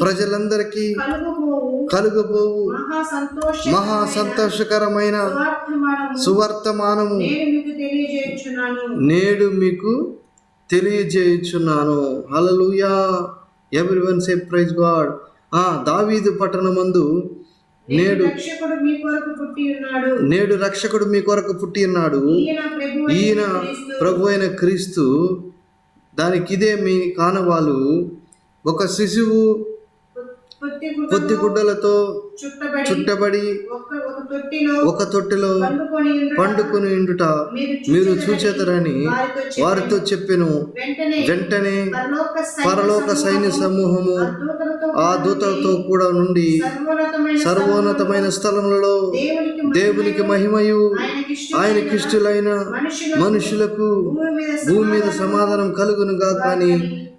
ప్రజలందరికీ కలుగబోవు. మహా సంతోష మహా సంతోషకరమైన సువర్తమానము నేను మీకు తెలియజేయుచున్నాను నేడు మీకు తెలియజేయుచున్నాను. Hallelujah. Everyone say praise God ఆ దావీదు పట్టణమందు నేడు నేడు రక్షకుడు మీ కొరకు పుట్టి ఉన్నాడు. ఈయన ప్రభు అయిన క్రీస్తు. దానికి ఇదే మీ కానవాలు. ఒక శిశువు పొత్తి గుడ్డలతో చుట్టబడి ఒక తొట్టిలో పండుకొని ఉండుట. మీరు చూచేతరని వారితో చెప్పెను. వెంటనే పరలోక సైన్య సమూహము ఆ దూతలతో కూడా నుండి సర్వోన్నతమైన స్థలములలో దేవునికి మహిమయు ఆయనకిష్టులైన మనుషులు మనుషులకు భూమి మీద సమాధానం కలుగును కానీ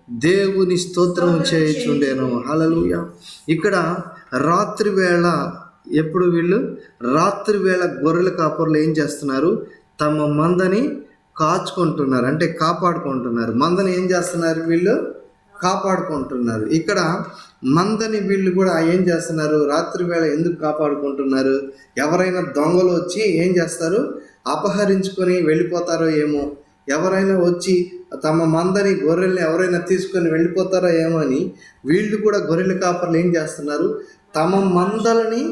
దేవుని స్తోత్రం చేయుచుండేను. హల్లెలూయా. ఇక్కడ రాత్రి వేళ ఎప్పుడు వీళ్ళు? రాత్రి వేళ గొర్రెల కాపర్లు ఏం చేస్తున్నారు? తమ మందని కాచుకుంటున్నారు. అంటే కాపాడుకుంటున్నారు. మందని ఏం చేస్తున్నారు వీళ్ళు? కాపాడుకుంటున్నారు. ఇక్కడ మందని వీళ్ళు కూడా ఏం చేస్తున్నారు? రాత్రి వేళ ఎందుకు కాపాడుకుంటున్నారు? ఎవరైనా దొంగలు వచ్చి ఏం చేస్తారు? అపహరించుకొని వెళ్ళిపోతారో ఏమో? ఎవరైనా వచ్చి తమ మందని గొర్రెల్ని ఎవరైనా తీసుకొని వెళ్ళిపోతారో ఏమో అని వీళ్ళు కూడా గొర్రెల కాపర్లు ఏం చేస్తున్నారు? తమ మందలని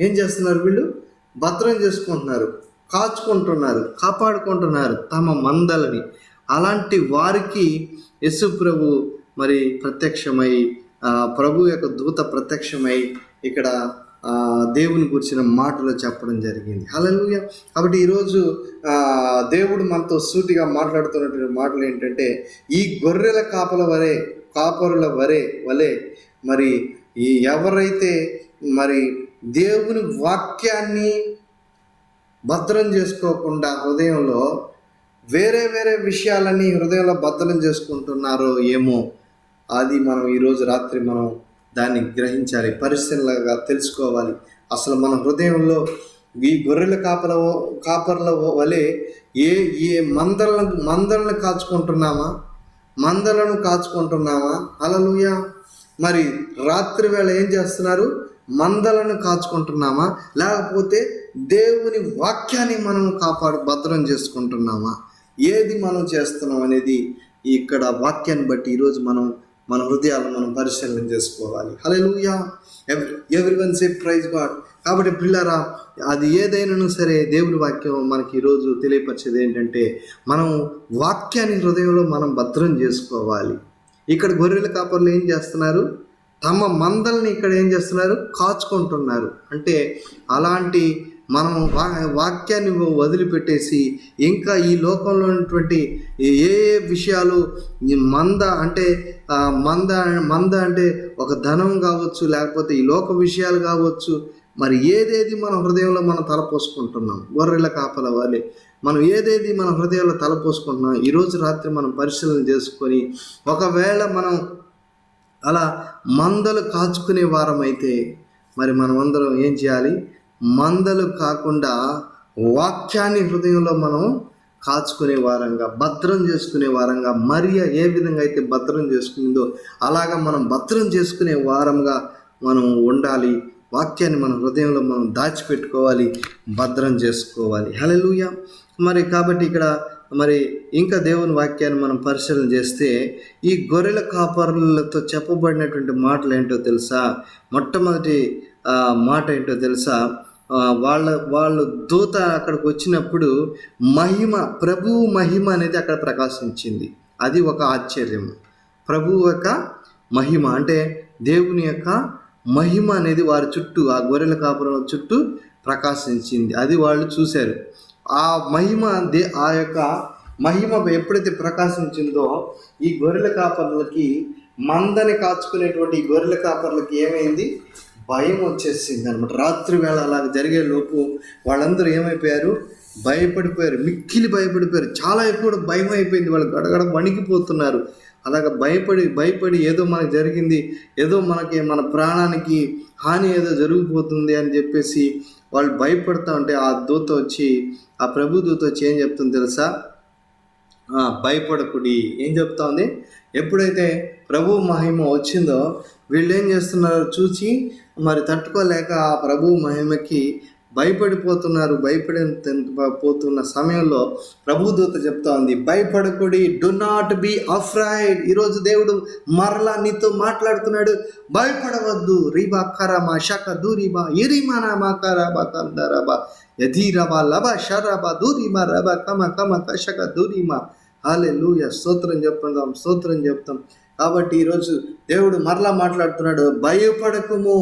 ఏం చేస్తున్నారు వీళ్ళు? భద్రం చేసుకుంటున్నారు కాచుకుంటున్నారు కాపాడుకుంటున్నారు తమ మందలని. అలాంటి వారికి యశు ప్రభు మరి ప్రత్యక్షమై ప్రభు యొక్క దూత ప్రత్యక్షమై ఇక్కడ దేవుని గురించిన మాటలు చెప్పడం జరిగింది. హల్లెలూయా కాబట్టి ఈరోజు దేవుడు మనతో సూటిగా మాట్లాడుతున్నటువంటి మాటలు ఏంటంటే ఈ గొర్రెల కాపల వరే కాపరుల వరే వలె మరి ఈ ఎవరైతే మరి దేవుని వాక్యాన్ని భద్రం చేసుకోకుండా హృదయంలో వేరే వేరే విషయాలని హృదయంలో భద్రం చేసుకుంటున్నారో ఏమో అది మనం ఈరోజు రాత్రి మనం దాన్ని గ్రహించాలి పరిశీలనగా తెలుసుకోవాలి. అసలు మన హృదయంలో ఈ గొర్రెల కాపల కాపర్ల వలె ఏ ఏ మందలను మందలను కాచుకుంటున్నామా? మందలను కాచుకుంటున్నామా? అలలుయ! మరి రాత్రి వేళ ఏం చేస్తున్నారు? మందలను కాచుకుంటున్నామా? లేకపోతే దేవుని వాక్యాన్ని మనం కాపాడు భద్రం చేసుకుంటున్నామా? ఏది మనం చేస్తున్నాం అనేది ఇక్కడ వాక్యాన్ని బట్టి ఈరోజు మనం మన హృదయాలను మనం పరిశీలన చేసుకోవాలి. Hallelujah every everyone say praise God కాబట్టి పిల్లరా అది ఏదైనా సరే దేవుని వాక్యం మనకి ఈరోజు తెలియపరిచేది ఏంటంటే మనం వాక్యాన్ని హృదయంలో మనం భద్రం చేసుకోవాలి. ఇక్కడ గొర్రెల కాపర్లు ఏం చేస్తున్నారు? తమ మందల్ని ఇక్కడ ఏం చేస్తున్నారు? కాచుకుంటున్నారు. అంటే అలాంటి మనం వా వాక్యాన్ని వదిలిపెట్టేసి ఇంకా ఈ లోకంలో ఉన్నటువంటి ఏ ఏ విషయాలు మంద అంటే మంద మంద అంటే ఒక ధనం కావచ్చు లేకపోతే ఈ లోక విషయాలు కావచ్చు మరి ఏదేది మన హృదయంలో మనం తలపోసుకుంటున్నాం గొర్రెల కాపల వాలి. మనం ఏదేది మన హృదయంలో తలపోసుకుంటున్నాం ఈరోజు రాత్రి మనం పరిశీలన చేసుకొని ఒకవేళ మనం అలా మందలు కాచుకునే వారమైతే మరి మనం అందరం ఏం చేయాలి? మందలు కాకుండా వాక్యాన్ని హృదయంలో మనం కాచుకునే వారంగా భద్రం చేసుకునే వారంగా మరియ ఏ విధంగా అయితే భద్రం చేసుకుందో అలాగా మనం భద్రం చేసుకునే వారంగా మనం ఉండాలి. వాక్యాన్ని మన హృదయంలో మనం దాచిపెట్టుకోవాలి భద్రం చేసుకోవాలి. హలలుయ మరి కాబట్టి ఇక్కడ మరి ఇంకా దేవుని వాక్యాన్ని మనం పరిశీలన చేస్తే ఈ గొర్రెల కాపరులతో చెప్పబడినటువంటి మాటలు ఏంటో తెలుసా? మొట్టమొదటి మాట ఏంటో తెలుసా? వాళ్ళ వాళ్ళు దూత అక్కడికి వచ్చినప్పుడు మహిమ ప్రభువు మహిమ అనేది అక్కడ ప్రకాశించింది. అది ఒక ఆశ్చర్యం. ప్రభువు యొక్క మహిమ అంటే దేవుని యొక్క మహిమ అనేది వారి చుట్టూ ఆ గొర్రెల కాపురం చుట్టూ ప్రకాశించింది. అది వాళ్ళు చూశారు. ఆ మహిమ దే ఆ యొక్క మహిమ ఎప్పుడైతే ప్రకాశించిందో ఈ గొర్రెల కాపర్లకి మందని కాచుకునేటువంటి ఈ గొర్రెల కాపర్లకి ఏమైంది? భయం వచ్చేసింది అనమాట రాత్రి వేళ అలా జరిగే లోపు వాళ్ళందరూ ఏమైపోయారు? భయపడిపోయారు. మిక్కిలి భయపడిపోయారు. చాలా ఎక్కువ భయం అయిపోయింది. వాళ్ళు గడగడ వణికిపోతున్నారు. అలాగ భయపడి భయపడి ఏదో మనకు జరిగింది. ఏదో మనకి మన ప్రాణానికి హాని ఏదో జరిగిపోతుంది అని చెప్పేసి వాళ్ళు భయపడుతూ ఉంటే ఆ దూత వచ్చి ఆ ప్రభు దూత వచ్చి ఏం చెప్తుంది తెలుసా? భయపడకుడి. ఏం చెప్తా ఉంది? ఎప్పుడైతే ప్రభు మహిమ వచ్చిందో వీళ్ళు ఏం చేస్తున్నారో చూసి మరి తట్టుకోలేక ఆ ప్రభు మహిమకి భయపడిపోతున్నారు భయపడి పోతున్న సమయంలో ప్రభుదూత చెప్తా ఉంది భయపడకుడి డు నాట్ బి అఫ్రైడ్ ఈరోజు దేవుడు మరలా నీతో మాట్లాడుతున్నాడు భయపడవద్దు రీబా కరమా షక దూరిబా ఎరిమానా మా కరాబా కందరబా యధీరబా లబ షరబా దూరిమా రబ కమ కమ కషక దూరిమా. హాలే లూయ స్తోత్రం చెప్తాం స్తోత్రం చెప్తాం. కాబట్టి ఈరోజు దేవుడు మరలా మాట్లాడుతున్నాడు భయపడకుము.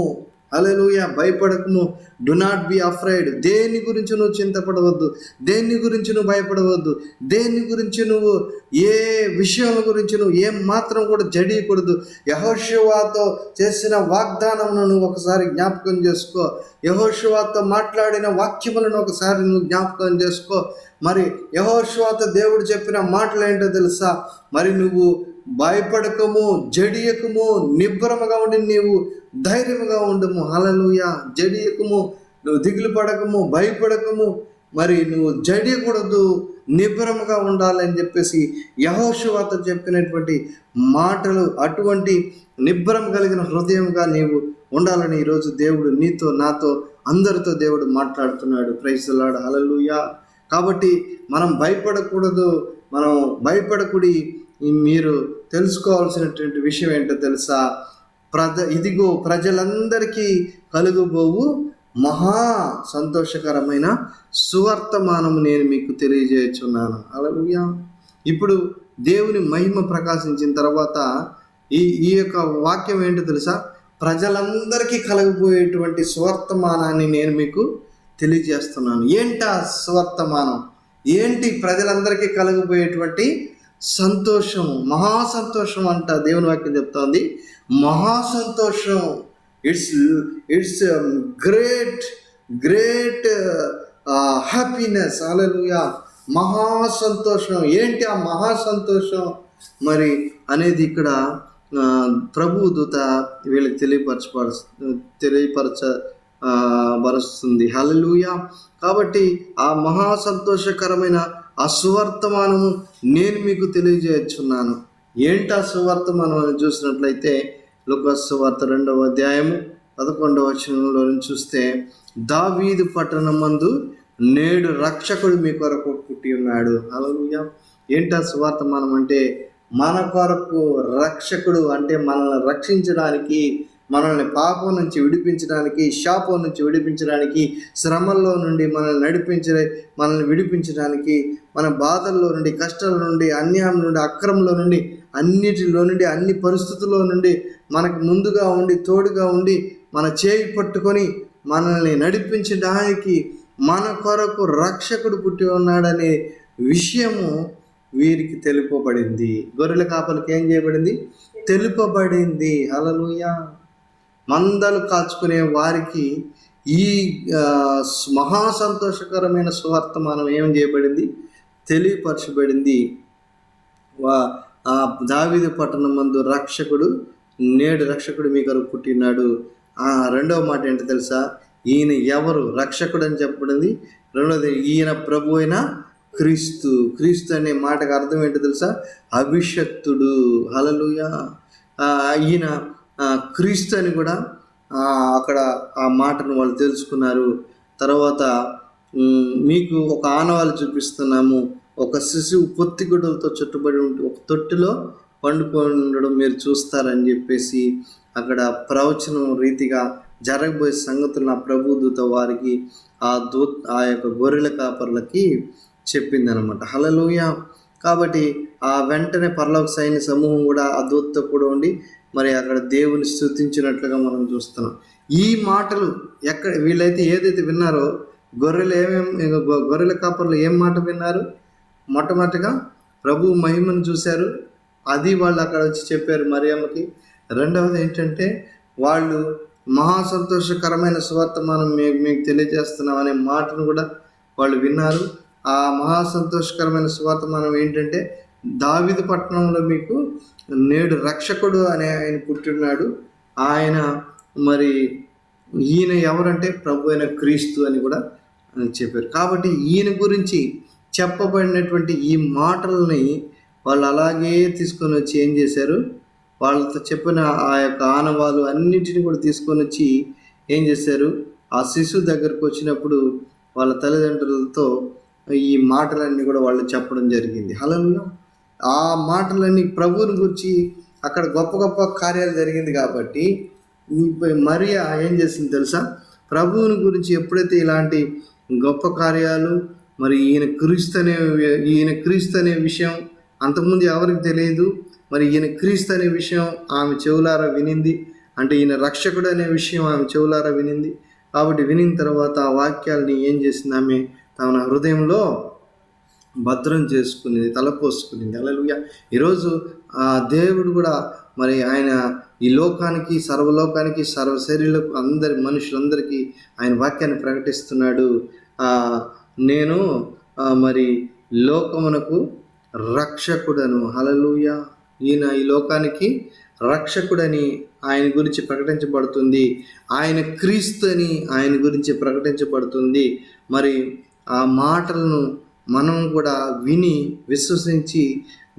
హల్లెలూయా భయపడకము. డు నాట్ బి అఫ్రైడ్ దేని గురించి నువ్వు చింతపడవద్దు. దేని గురించి నువ్వు భయపడవద్దు. దేని గురించి నువ్వు ఏ విషయం గురించి నువ్వు ఏం మాత్రం కూడా జడియకూడదు. యహోశివాతో చేసిన వాగ్దానమును నువ్వు ఒకసారి జ్ఞాపకం చేసుకో. యహోశివాతో మాట్లాడిన వాక్యములను ఒకసారి నువ్వు జ్ఞాపకం చేసుకో. మరి యహోశివాతో దేవుడు చెప్పిన మాటలు ఏంటో తెలుసా? మరి నువ్వు భయపడకము జడియకము నిబ్బరముగా ఉండి నీవు ధైర్యముగా ఉండము. హలలుయ జడియకము నువ్వు దిగులు పడకము భయపడకము. మరి నువ్వు జడియకూడదు నిబ్బరముగా ఉండాలని చెప్పేసి యహోశివాత చెప్పినటువంటి మాటలు అటువంటి నిబ్బరం కలిగిన హృదయంగా నీవు ఉండాలని ఈరోజు దేవుడు నీతో నాతో అందరితో దేవుడు మాట్లాడుతున్నాడు. ప్రైసలాడు హలలుయా కాబట్టి మనం భయపడకూడదు మనం భయపడకుడి మీరు తెలుసుకోవాల్సినటువంటి విషయం ఏంటో తెలుసా? ప్రజ ఇదిగో ప్రజలందరికీ కలుగుబోవు మహా సంతోషకరమైన సువర్తమానం నేను మీకు తెలియజేయుచున్నాను. అలా ఇప్పుడు దేవుని మహిమ ప్రకాశించిన తర్వాత ఈ ఈ యొక్క వాక్యం ఏంటో తెలుసా? ప్రజలందరికీ కలగబోయేటువంటి సువర్తమానాన్ని నేను మీకు తెలియజేస్తున్నాను. ఏంటా సువర్తమానం? ఏంటి ప్రజలందరికీ కలగబోయేటువంటి సంతోషం మహా సంతోషం అంట దేవుని వాక్యం చెప్తోంది. మహా సంతోషం it's it's great great happiness hallelujah మహా సంతోషం ఏంటి ఆ మహా సంతోషం మరి అనేది ఇక్కడ ప్రభు దూత వీళ్ళకి తెలియపరచపర తెలియపరచ ఆ, పరుస్తుంది కాబట్టి ఆ మహా సంతోషకరమైన ఆ సువర్తమానము నేను మీకు తెలియజేయచ్చున్నాను. ఏంటి ఆ సువర్తమానం అని చూసినట్లయితే లోకస్వార్త రెండవ అధ్యాయము పదకొండవ వచనంలో చూస్తే దావీదు పట్టణమందు నేడు రక్షకుడు మీ కొరకు పుట్టి ఉన్నాడు. హల్లెలూయా. ఏంటి ఆ అంటే మన కొరకు రక్షకుడు అంటే మనల్ని రక్షించడానికి మనల్ని పాపం నుంచి విడిపించడానికి శాపం నుంచి విడిపించడానికి శ్రమల్లో నుండి మనల్ని నడిపించ మనల్ని విడిపించడానికి మన బాధల్లో నుండి కష్టాల నుండి అన్యాయం నుండి అక్రమంలో నుండి అన్నిటిలో నుండి అన్ని పరిస్థితుల్లో నుండి మనకు ముందుగా ఉండి తోడుగా ఉండి మన చేయి పట్టుకొని మనల్ని నడిపించడానికి మన కొరకు రక్షకుడు పుట్టి ఉన్నాడనే విషయము వీరికి తెలుపబడింది. గొర్రెల కాపలకి ఏం చేయబడింది? తెలుపబడింది. హల్లెలూయా. మందలు కాచుకునే వారికి ఈ మహా సంతోషకరమైన సువర్తమానం ఏం చేయబడింది? తెలియపరచబడింది. వా ఆ దావిద పట్టణం మందు రక్షకుడు నేడు రక్షకుడు మీ కొరకు పుట్టినాడు. ఆ రెండవ మాట ఏంటో తెలుసా? ఈయన ఎవరు? రక్షకుడు అని చెప్పబడింది. రెండవది ఈయన ప్రభు అయిన క్రీస్తు. క్రీస్తు అనే మాటకు అర్థం ఏంటో తెలుసా? అభిషక్తుడు. హలలుయ ఈయన క్రీస్తు అని కూడా అక్కడ ఆ మాటను వాళ్ళు తెలుసుకున్నారు. తర్వాత మీకు ఒక ఆనవాళ్ళు చూపిస్తున్నాము. ఒక శిశువు పొత్తిగుడ్డలతో చుట్టుబడి ఉంటే ఒక తొట్టిలో పండుకొని ఉండడం మీరు చూస్తారని చెప్పేసి అక్కడ ప్రవచనం రీతిగా జరగబోయే సంగతులు నా ప్రభు దూత వారికి ఆ దూ ఆ యొక్క గొర్రెల కాపర్లకి చెప్పిందనమాట హలలోయ కాబట్టి ఆ వెంటనే పర్లోక సైన్య సమూహం కూడా ఆ దూతతో కూడా ఉండి మరి అక్కడ దేవుని స్థుతించినట్లుగా మనం చూస్తున్నాం. ఈ మాటలు ఎక్కడ వీళ్ళైతే ఏదైతే విన్నారో గొర్రెలు ఏమేమి గొర్రెల కాపర్లు ఏం మాట విన్నారు? మొట్టమొదటిగా ప్రభు మహిమను చూశారు. అది వాళ్ళు అక్కడ వచ్చి చెప్పారు మరియమ్మకి. రెండవది ఏంటంటే వాళ్ళు మహా సంతోషకరమైన సువర్తమానం మేము మీకు తెలియజేస్తున్నాం అనే మాటను కూడా వాళ్ళు విన్నారు. ఆ మహా సంతోషకరమైన సువర్తమానం ఏంటంటే దావిది పట్టణంలో మీకు నేడు రక్షకుడు అనే ఆయన పుట్టినాడు. ఆయన మరి ఈయన ఎవరంటే ప్రభు అయిన క్రీస్తు అని కూడా చెప్పారు. కాబట్టి ఈయన గురించి చెప్పబడినటువంటి ఈ మాటల్ని వాళ్ళు అలాగే తీసుకొని వచ్చి ఏం చేశారు? వాళ్ళతో చెప్పిన ఆ యొక్క ఆనవాలు అన్నిటిని కూడా తీసుకొని వచ్చి ఏం చేశారు? ఆ శిశువు దగ్గరకు వచ్చినప్పుడు వాళ్ళ తల్లిదండ్రులతో ఈ మాటలన్నీ కూడా వాళ్ళు చెప్పడం జరిగింది. హలో ఆ మాటలన్నీ ప్రభువుని గురించి అక్కడ గొప్ప గొప్ప కార్యాలు జరిగింది కాబట్టి ఈ మరియా ఏం చేసింది తెలుసా? ప్రభువుని గురించి ఎప్పుడైతే ఇలాంటి గొప్ప కార్యాలు మరి ఈయన క్రీస్తు అనే ఈయన క్రీస్తు అనే విషయం అంతకుముందు ఎవరికి తెలియదు మరి ఈయన క్రీస్తు అనే విషయం ఆమె చెవులారా వినింది అంటే ఈయన రక్షకుడు అనే విషయం ఆమె చెవులారా వినింది. కాబట్టి వినిన తర్వాత ఆ వాక్యాలని ఏం చేసింది ఆమె? తన హృదయంలో భద్రం చేసుకునేది తలపోసుకునేది అలలుయ ఈరోజు ఆ దేవుడు కూడా మరి ఆయన ఈ లోకానికి సర్వలోకానికి సర్వ శరీరకు అందరి మనుషులందరికీ ఆయన వాక్యాన్ని ప్రకటిస్తున్నాడు. నేను మరి లోకమునకు రక్షకుడను. హలలుయ ఈయన ఈ లోకానికి రక్షకుడని ఆయన గురించి ప్రకటించబడుతుంది. ఆయన క్రీస్తు అని ఆయన గురించి ప్రకటించబడుతుంది. మరి ఆ మాటలను మనం కూడా విని విశ్వసించి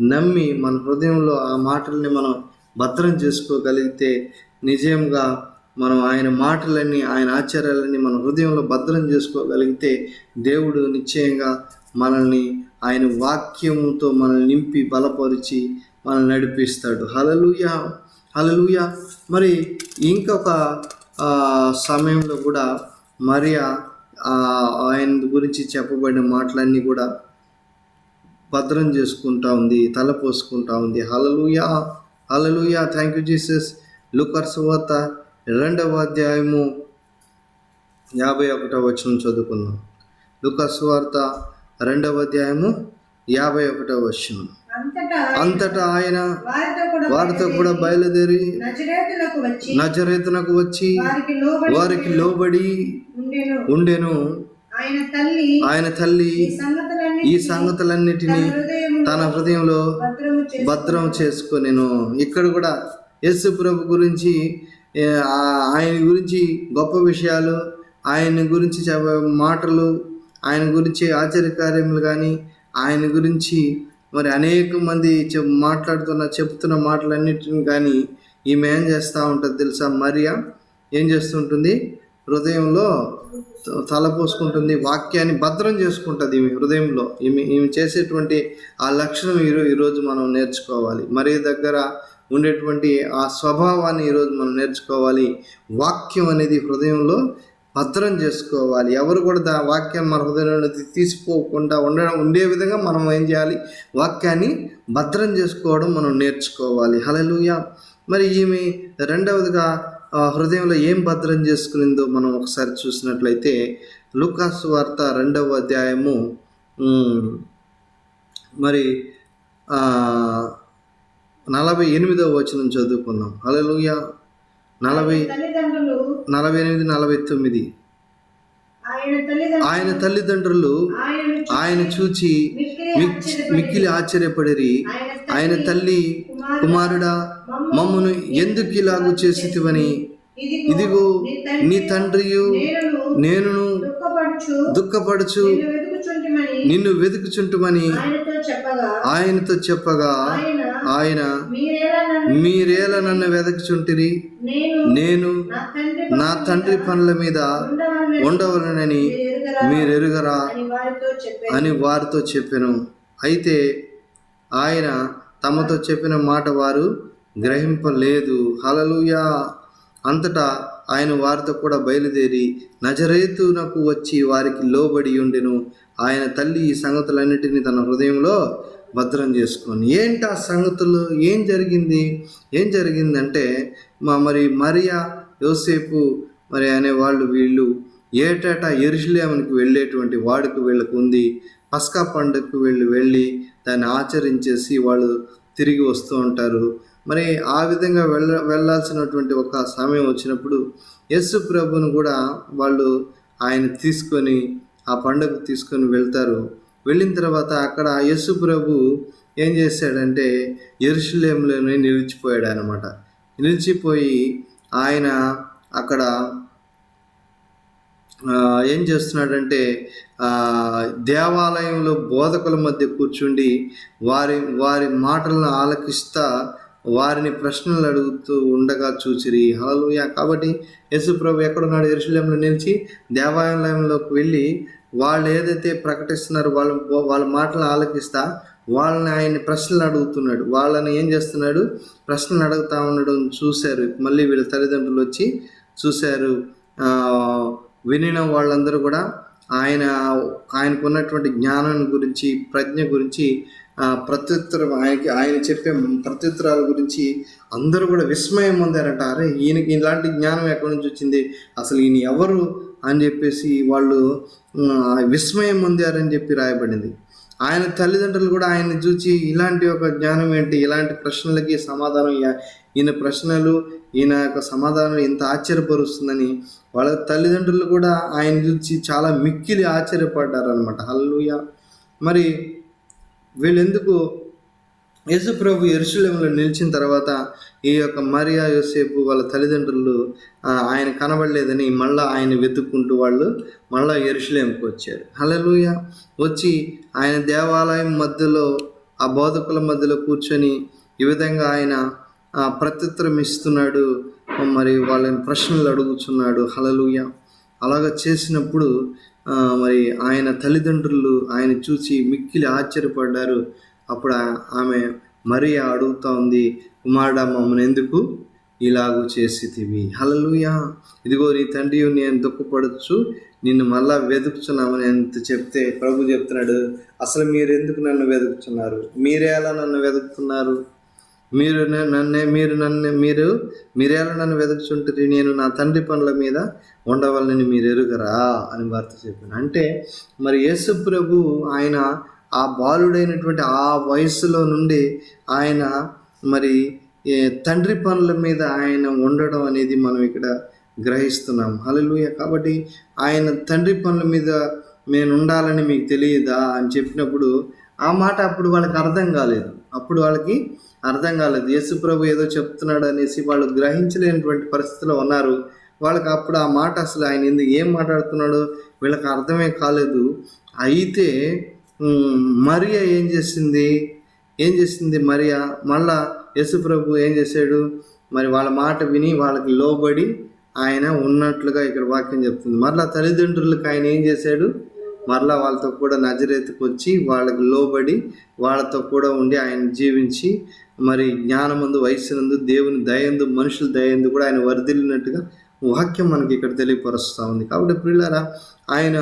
నమ్మి మన హృదయంలో ఆ మాటల్ని మనం భద్రం చేసుకోగలిగితే నిజంగా మనం ఆయన మాటలన్నీ ఆయన ఆచారాలని మన హృదయంలో భద్రం చేసుకోగలిగితే దేవుడు నిశ్చయంగా మనల్ని ఆయన వాక్యముతో మనల్ని నింపి బలపరిచి మనల్ని నడిపిస్తాడు. హలలుయ హలలుయ మరి ఇంకొక సమయంలో కూడా మరియా ఆయన గురించి చెప్పబడిన మాటలన్నీ కూడా భద్రం చేసుకుంటా ఉంది తల పోసుకుంటా ఉంది. Hallelujah hallelujah thank you Jesus lookers వార్త రెండవ అధ్యాయము యాభై ఒకటో వచనం చదువుకుందాం. లుకర్స్ వార్త రెండవ అధ్యాయము యాభై ఒకటో వచనం. అంతటా ఆయన వారితో కూడా బయలుదేరి నజరేతులకు వచ్చి నజరేతునకు వచ్చి వారికి లోబడి ఉండెను. ఆయన తల్లి ఈ సంగతులన్నీ ఈ సంగతులన్నిటినీ తన హృదయంలో భద్రం చేసుకొనెను. ఇక్కడ కూడా యేసు ప్రభు గురించి ఆయన గురించి గొప్ప విషయాలు ఆయన గురించి చెప్ప- మాటలు ఆయన గురించి ఆశ్చర్యకార్యములు కానీ ఆయన గురించి మరి అనేక మంది చెప్ మాట్లాడుతున్న చెప్తున్న మాటలన్నిటిని కానీ ఈమె ఏం చేస్తూ ఉంటుంది తెలుసా? మరియా ఏం చేస్తుంటుంది? హృదయంలో త- తలపోసుకుంటుంది వాక్యాన్ని భద్రం చేసుకుంటుంది ఈమె హృదయంలో. ఈమె ఈమె చేసేటువంటి ఆ లక్షణం ఈరో ఈరోజు మనం నేర్చుకోవాలి. మరి దగ్గర ఉండేటువంటి ఆ స్వభావాన్ని ఈరోజు మనం నేర్చుకోవాలి. వాక్యం అనేది హృదయంలో భద్రం చేసుకోవాలి. ఎవరు కూడా దా వాక్యాన్ని మన హృదయంలో తీసిపోకుండా ఉండడం ఉండే విధంగా మనం ఏం చేయాలి? వాక్యాన్ని భద్రం చేసుకోవడం మనం నేర్చుకోవాలి. హలలుయ మరి ఈమె రెండవదిగా హృదయంలో ఏం భద్రం చేసుకునిందో మనం ఒకసారి చూసినట్లయితే లుకాస్ వార్త రెండవ అధ్యాయము మరి నలభై ఎనిమిదవ వచనం చదువుకుందాం. హల్లెలూయా. నలభై తల్లిదండ్రులు నలభై ఎనిమిది నలభై తొమ్మిది. ఆయన తల్లిదండ్రులు ఆయన చూచి మిక్కిలి మిక్- ఆశ్చర్యపడి మిక్కిలి ఆశ్చర్యపడిరి. ఆయన తల్లి కుమారుడా మమ్మను ఎందుకు ఇలాగు చేసితివని? ఇదిగో నీ నీ తండ్రి తండ్రియు నేనును నేనును దుఃఖపడుచు నిన్ను వెతుకుచుంటిమని ఆయనతో చెప్పగా ఆయన మీరేలా నన్ను మీరేల నన్ను వెదకుచుంటిరి? నేను నా తండ్రి పనుల మీద ఉండవలనని ఎరుగరా మీరెరుగరా? అని వారితో చెప్పాను. అయితే ఆయన తమతో చెప్పిన మాట వారు గ్రహింపలేదు. హలలుయా అంతటా ఆయన వారితో కూడా బయలుదేరి నజరేతునకు వచ్చి వారికి లోబడి ఉండెను. ఆయన తల్లి ఈ సంగతులన్నిటినీ తన హృదయంలో భద్రం చేసుకొని ఏంటి ఆ సంగతులు? ఏం జరిగింది? ఏం జరిగిందంటే మా మరి మరియా యోసేపు మరి అనే వాళ్ళు వీళ్ళు ఏటేటా ఎరుషులేమునికి వెళ్ళేటువంటి వాడికి వీళ్ళకు ఉంది. పస్కా పండుగకు వీళ్ళు వెళ్ళి దాన్ని ఆచరించేసి వాళ్ళు తిరిగి వస్తూ ఉంటారు. మరి ఆ విధంగా వెళ్ళ వెళ్ళాల్సినటువంటి ఒక సమయం వచ్చినప్పుడు యస్సు ప్రభును కూడా వాళ్ళు ఆయన తీసుకొని ఆ పండుగ తీసుకొని వెళ్తారు. వెళ్ళిన తర్వాత అక్కడ యేసు ప్రభు ఏం చేశాడంటే ఎరుషులేంలోనే నిలిచిపోయాడు అనమాట నిలిచిపోయి ఆయన అక్కడ ఏం చేస్తున్నాడంటే దేవాలయంలో బోధకుల మధ్య కూర్చుండి వారి వారి మాటలను ఆలకిస్తా వారిని ప్రశ్నలు అడుగుతూ ఉండగా చూచిరి హలో కాబట్టి యేసు ప్రభు ఎక్కడున్నాడు? ఎరుశలేంలో నిలిచి దేవాలయంలోకి వెళ్ళి వాళ్ళు ఏదైతే ప్రకటిస్తున్నారో వాళ్ళ వాళ్ళ మాటలు ఆలకిస్తా వాళ్ళని ఆయన ప్రశ్నలు అడుగుతున్నాడు. వాళ్ళని ఏం చేస్తున్నాడు? ప్రశ్నలు అడుగుతా ఉండడం చూశారు. మళ్ళీ వీళ్ళ తల్లిదండ్రులు వచ్చి చూశారు. వినిన వాళ్ళందరూ కూడా ఆయన ఆయనకు ఉన్నటువంటి జ్ఞానం గురించి ప్రజ్ఞ గురించి ప్రత్యుత్తరం ఆయనకి ఆయన చెప్పే ప్రత్యుత్తరాల గురించి అందరూ కూడా విస్మయం పొందారంట. అరే ఈయనకి ఇలాంటి జ్ఞానం ఎక్కడి నుంచి వచ్చింది? అసలు ఈయన ఎవరు? అని చెప్పేసి వాళ్ళు విస్మయం పొందారని చెప్పి రాయబడింది. ఆయన తల్లిదండ్రులు కూడా ఆయన్ని చూచి ఇలాంటి ఒక జ్ఞానం ఏంటి? ఇలాంటి ప్రశ్నలకి సమాధానం ఈయన ప్రశ్నలు ఈయన యొక్క సమాధానం ఎంత ఆశ్చర్యపరుస్తుందని వాళ్ళ తల్లిదండ్రులు కూడా ఆయన చూసి చాలా మిక్కిలి ఆశ్చర్యపడ్డారు అనమాట హల్లుయ మరి వీళ్ళెందుకు యేసు ప్రభు ఎరుశలేంలో నిలిచిన తర్వాత ఈ యొక్క మరియా యోసేపు వాళ్ళ తల్లిదండ్రులు ఆయన కనబడలేదని మళ్ళా ఆయన వెతుక్కుంటూ వాళ్ళు మళ్ళా ఎరుశలేంకి వచ్చారు. హలలుయ వచ్చి ఆయన దేవాలయం మధ్యలో ఆ బోధకుల మధ్యలో కూర్చొని ఈ విధంగా ఆయన ప్రత్యుత్తరం ఇస్తున్నాడు. మరి వాళ్ళని ప్రశ్నలు అడుగుతున్నాడు హలలుయ అలాగ చేసినప్పుడు మరి ఆయన తల్లిదండ్రులు ఆయన చూసి మిక్కిలి ఆశ్చర్యపడ్డారు. అప్పుడు ఆమె మరీ అడుగుతా ఉంది కుమారుడా మమ్మల్ని ఎందుకు ఇలాగూ చేసితివి? హలలుయా ఇదిగో నీ తండ్రి నేను దుఃఖపడచ్చు నిన్ను మళ్ళా వెతుకుతున్నామని ఎంత చెప్తే ప్రభు చెప్తున్నాడు. అసలు మీరు ఎందుకు నన్ను వెతుకుతున్నారు మీరే ఎలా నన్ను వెతుకుతున్నారు? మీరు నన్నే మీరు నన్ను మీరు మీరేలా నన్ను వెతుకుతుంటారు నేను నా తండ్రి పనుల మీద ఉండవాలని మీరు ఎరుగరా? అని భర్త చెప్పాను. అంటే మరి యేసు ప్రభు ఆయన ఆ బాలుడైనటువంటి ఆ వయసులో నుండి ఆయన మరి తండ్రి పనుల మీద ఆయన ఉండడం అనేది మనం ఇక్కడ గ్రహిస్తున్నాం. హలలుయ కాబట్టి ఆయన తండ్రి పనుల మీద నేను ఉండాలని మీకు తెలియదా అని చెప్పినప్పుడు ఆ మాట అప్పుడు వాళ్ళకి అర్థం కాలేదు. అప్పుడు వాళ్ళకి అర్థం కాలేదు. యేసుప్రభు ఏదో చెప్తున్నాడు అనేసి వాళ్ళు గ్రహించలేనటువంటి పరిస్థితిలో ఉన్నారు. వాళ్ళకి అప్పుడు ఆ మాట అసలు ఆయన ఎందుకు ఏం మాట్లాడుతున్నాడో? వీళ్ళకి అర్థమే కాలేదు. అయితే మరియా ఏం చేసింది ఏం చేసింది మరియా? మళ్ళా యశుప్రభు ఏం చేశాడు? మరి వాళ్ళ మాట విని వాళ్ళకి లోబడి ఆయన ఉన్నట్లుగా ఇక్కడ వాక్యం చెప్తుంది. మరలా తల్లిదండ్రులకు ఆయన ఏం చేశాడు? మరలా వాళ్ళతో కూడా నజరేతుకు వచ్చి వాళ్ళకి లోబడి వాళ్ళతో కూడా ఉండి ఆయన జీవించి మరి జ్ఞానమందు వయస్సునందు దేవుని దయందు మనుషుల దయందు కూడా ఆయన వరదిల్లినట్టుగా వాక్యం మనకి ఇక్కడ తెలియపరుస్తూ ఉంది. కాబట్టి ప్రియులారా ఆయన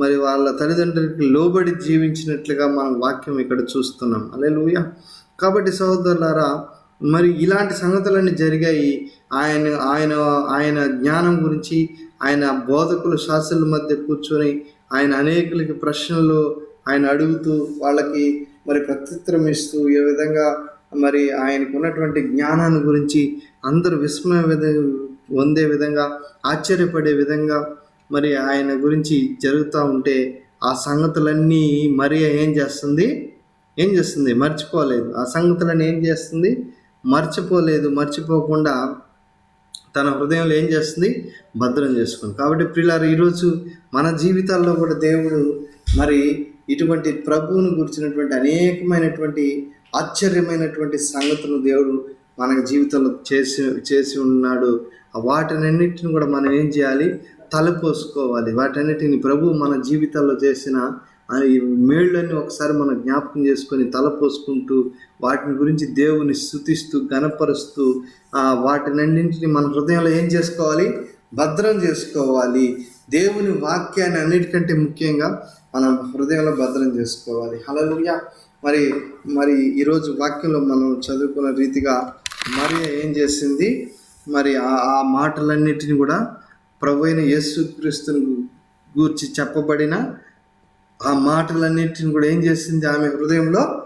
మరి వాళ్ళ తల్లిదండ్రులకి లోబడి జీవించినట్లుగా మనం వాక్యం ఇక్కడ చూస్తున్నాం. అలే కాబట్టి సహోదరులారా మరి ఇలాంటి సంగతులన్నీ జరిగాయి. ఆయన ఆయన ఆయన జ్ఞానం గురించి ఆయన బోధకులు శాస్త్రుల మధ్య కూర్చొని ఆయన అనేకులకి ప్రశ్నలు ఆయన అడుగుతూ వాళ్ళకి మరి ప్రత్యుత్తరం ఇస్తూ ఏ విధంగా మరి ఆయనకు ఉన్నటువంటి జ్ఞానాన్ని గురించి అందరూ విస్మయ విధ పొందే విధంగా ఆశ్చర్యపడే విధంగా మరి ఆయన గురించి జరుగుతూ ఉంటే ఆ సంగతులన్నీ మరియ ఏం చేస్తుంది? ఏం చేస్తుంది? మర్చిపోలేదు. ఆ సంగతులను ఏం చేస్తుంది? మర్చిపోలేదు. మర్చిపోకుండా తన హృదయంలో ఏం చేస్తుంది? భద్రం చేసుకుంది. కాబట్టి పిల్లలు ఈరోజు మన జీవితాల్లో కూడా దేవుడు మరి ఇటువంటి ప్రభువును గురించినటువంటి అనేకమైనటువంటి ఆశ్చర్యమైనటువంటి సంగతులు దేవుడు మన జీవితంలో చేసి చేసి ఉన్నాడు. వాటినన్నింటిని కూడా మనం ఏం చేయాలి? తలపోసుకోవాలి. వాటన్నిటిని ప్రభు మన జీవితాల్లో చేసిన ఈ మేళ్ళని ఒకసారి మనం జ్ఞాపకం చేసుకొని తలపోసుకుంటూ వాటిని గురించి దేవుని స్థుతిస్తూ గనపరుస్తూ ఆ వాటినన్నింటిని మన హృదయంలో ఏం చేసుకోవాలి? భద్రం చేసుకోవాలి. దేవుని వాక్యాన్ని అన్నిటికంటే ముఖ్యంగా మనం హృదయంలో భద్రం చేసుకోవాలి. హల్లెలూయా! మరి మరి ఈరోజు వాక్యంలో మనం చదువుకున్న రీతిగా మరి ఏం చేసింది? మరి ఆ ఆ మాటలన్నిటిని కూడా ప్రభు అయిన యేసుక్రీస్తుని గూర్చి చెప్పబడిన ఆ మాటలన్నిటిని కూడా ఏం చేసింది? ఆమె హృదయంలో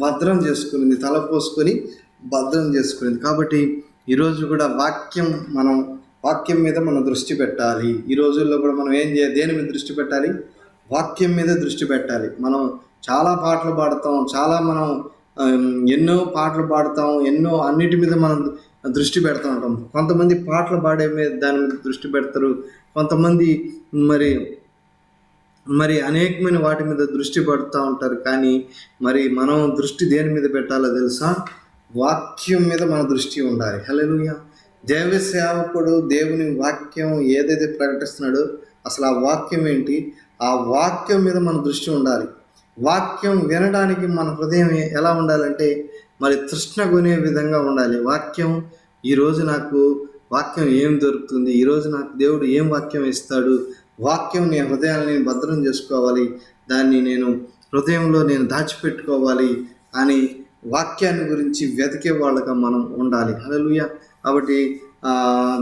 భద్రం చేసుకునింది. తలపోసుకొని భద్రం చేసుకునింది. కాబట్టి ఈరోజు కూడా వాక్యం మనం వాక్యం మీద మనం దృష్టి పెట్టాలి. ఈ రోజుల్లో కూడా మనం ఏం చేయాలి? దేని మీద దృష్టి పెట్టాలి? వాక్యం మీద దృష్టి పెట్టాలి. మనం చాలా పాటలు పాడతాం. చాలా మనం ఎన్నో పాటలు పాడతాం. ఎన్నో అన్నిటి మీద మనం దృష్టి పెడతా ఉంటాం కొంతమంది పాటలు పాడే మీద దాని మీద దృష్టి పెడతారు. కొంతమంది మరి మరి అనేకమైన వాటి మీద దృష్టి పెడతా ఉంటారు. కానీ మరి మనం దృష్టి దేని మీద పెట్టాలో తెలుసా? వాక్యం మీద మన దృష్టి ఉండాలి. హల్లెలూయా. దేవ సేవకుడు దేవుని వాక్యం ఏదైతే ప్రకటిస్తున్నాడో అసలు ఆ వాక్యం ఏంటి? ఆ వాక్యం మీద మన దృష్టి ఉండాలి. వాక్యం వినడానికి మన హృదయం ఎలా ఉండాలంటే మరి తృష్ణ కొనే విధంగా ఉండాలి. వాక్యం ఈరోజు నాకు వాక్యం ఏం దొరుకుతుంది? ఈరోజు నాకు దేవుడు ఏం వాక్యం ఇస్తాడు? వాక్యం నీ హృదయాన్ని భద్రం చేసుకోవాలి. దాన్ని నేను హృదయంలో నేను దాచిపెట్టుకోవాలి అని వాక్యాన్ని గురించి వెతికే వాళ్ళగా మనం ఉండాలి. హల్లెలూయా. కాబట్టి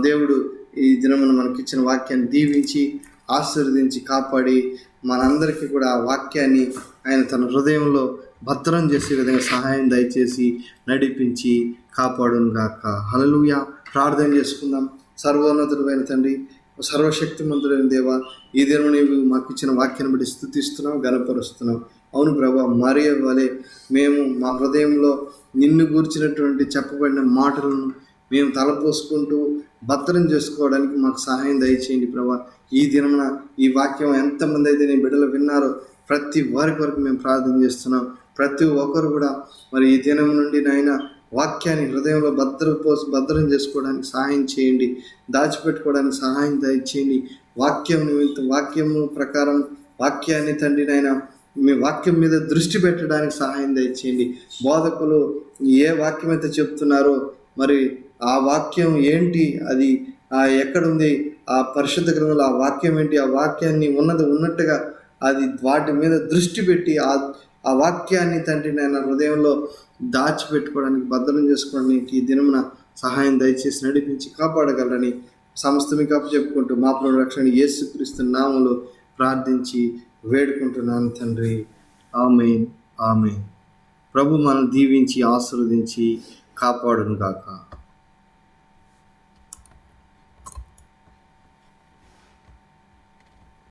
దేవుడు ఈ దినమున మనకిచ్చిన వాక్యాన్ని దీవించి ఆశీర్వదించి కాపాడి మనందరికీ కూడా ఆ వాక్యాన్ని ఆయన తన హృదయంలో భద్రం చేసే విధంగా సహాయం దయచేసి నడిపించి కాపాడును గాక. హలలుయ ప్రార్థన చేసుకుందాం. సర్వోన్నతుడైన తండ్రి సర్వశక్తిమంతుడైన దేవ ఈ దినం నీవు మాకు ఇచ్చిన వాక్యాన్ని బట్టి స్థుతిస్తున్నాం గనపరుస్తున్నాం అవును ప్రభా మరే వలె మేము మా హృదయంలో నిన్ను గూర్చినటువంటి చెప్పబడిన మాటలను మేము తలపోసుకుంటూ భద్రం చేసుకోవడానికి మాకు సహాయం దయచేయండి ప్రభా. ఈ దినమున ఈ వాక్యం ఎంతమంది అయితే నేను బిడ్డలు విన్నారో ప్రతి వారి కొరకు మేము ప్రార్థన చేస్తున్నాం. ప్రతి ఒక్కరు కూడా మరి ఈ దినం నుండి నాయన వాక్యాన్ని హృదయంలో భద్రపోసి భద్రం చేసుకోవడానికి సహాయం చేయండి. దాచిపెట్టుకోవడానికి సహాయం దయచేయండి. వాక్యం నిమిత్తం వాక్యము ప్రకారం వాక్యాన్ని తండ్రి నాయన మీ వాక్యం మీద దృష్టి పెట్టడానికి సహాయం దయచేయండి. బోధకులు ఏ వాక్యం అయితే చెప్తున్నారో మరి ఆ వాక్యం ఏంటి అది ఎక్కడుంది ఆ పరిశుద్ధ గ్రంథంలో ఆ వాక్యం ఏంటి ఆ వాక్యాన్ని ఉన్నది ఉన్నట్టుగా అది వాటి మీద దృష్టి పెట్టి ఆ ఆ వాక్యాన్ని తండ్రి నేను హృదయంలో దాచిపెట్టుకోవడానికి భద్రం చేసుకోవడానికి ఈ దినమున సహాయం దయచేసి నడిపించి కాపాడగలరని సమస్త మీకు అప్పచెప్పుకుంటూ మా ప్రభు రక్షణ యేసుక్రీస్తు నామలు ప్రార్థించి వేడుకుంటున్నాను తండ్రి. ఆమె ఆమె ప్రభు మనం దీవించి ఆశీర్వదించి కాపాడును గాక